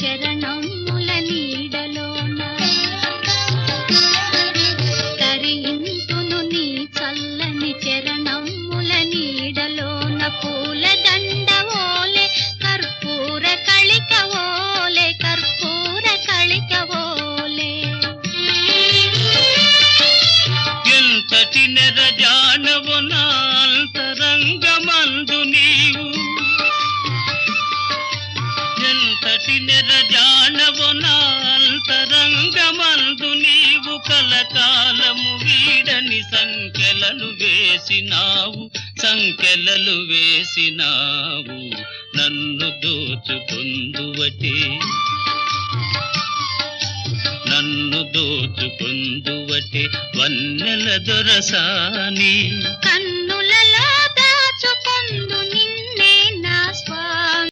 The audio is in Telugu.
చరణముల నీడలోన తరింతును నీ చల్లని చరణముల నీడలోన పూల దండ ఓలే కర్పూర కళిక ఓలే కర్పూర కళిక ఓలే. ఎంతటి నెరజానవు ఎంతటి నెరజానవు నాంతరంగమందు నీవు కలకాలము వీడని సంఖ్యలను వేసినావు సంఖ్యలలు వేసినావు నన్ను దోచుకుందువటే. నన్ను దోచుకుందువటే వన్నెల దొరసాని. కన్ను